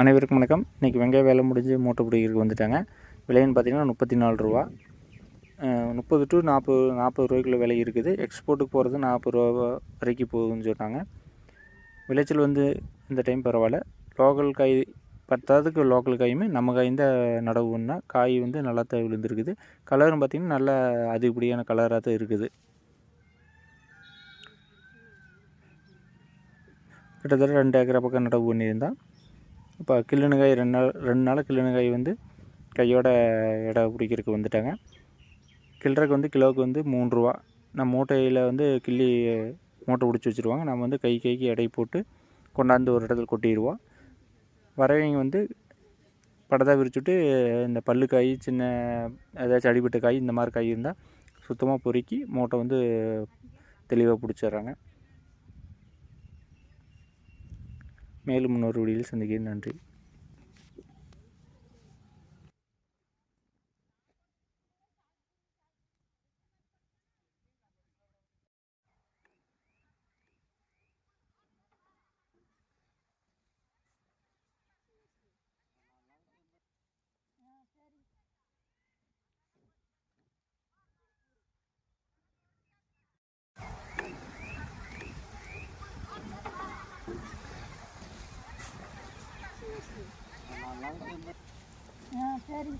அனைவருக்கும் வணக்கம். இன்றைக்கி வெங்காய வேலை முடிஞ்சு மூட்டை பிடிக்கிறதுக்கு வந்துட்டாங்க. விலைன்னு பார்த்தீங்கன்னா முப்பத்தி நாலு ரூபா முப்பது டு நாற்பது நாற்பது ரூபாய்க்குள்ள விலை இருக்குது. எக்ஸ்போர்ட்டுக்கு போகிறது நாற்பது ரூபா வரைக்கும் போகுதுன்னு சொன்னாங்க விளைச்சல் வந்து இந்த டைம் பரவாயில்ல. லோக்கல் காய் பத்தாவதுக்கு லோக்கல் காயுமே நம்ம காய் தான் நடவுன்னா காய் வந்து நல்லா தான் விழுந்துருக்குது. கலரும் பார்த்திங்கன்னா நல்லா அதிகப்படியான கலராக தான் இருக்குது. கிட்டத்தட்ட ரெண்டு ஏக்கரை பக்கம் நடவு பண்ணியிருந்தான் இப்போ கிள்ளுனுக்காய் ரெண்டு நாள் ரெண்டு நாள் கிள்ளுனுக்காய் வந்து கையோட எடை பிடிக்கிறதுக்கு வந்துட்டாங்க. கிள்றக்கு வந்து கிலோவுக்கு வந்து மூணு ரூபா. நம்ம மூட்டையில் வந்து கிள்ளி மூட்டை பிடிச்சி வச்சுருவாங்க. நம்ம வந்து கை கைக்கு எடை போட்டு கொண்டாந்து ஒரு இடத்துல கொட்டிடுவோம். வரவங்க வந்து படதாக விரிச்சுட்டு இந்த பல்லு காய் சின்ன ஏதாச்சும் அடிபட்ட காய் இந்த மாதிரி காய் இருந்தால் சுத்தமாக பொறுக்கி மூட்டை வந்து தெளிவாக பிடிச்சிடுறாங்க. மேலும் இன்னொரு வீடியோவில் சந்திக்கிறேன். நன்றி. ஆ சரி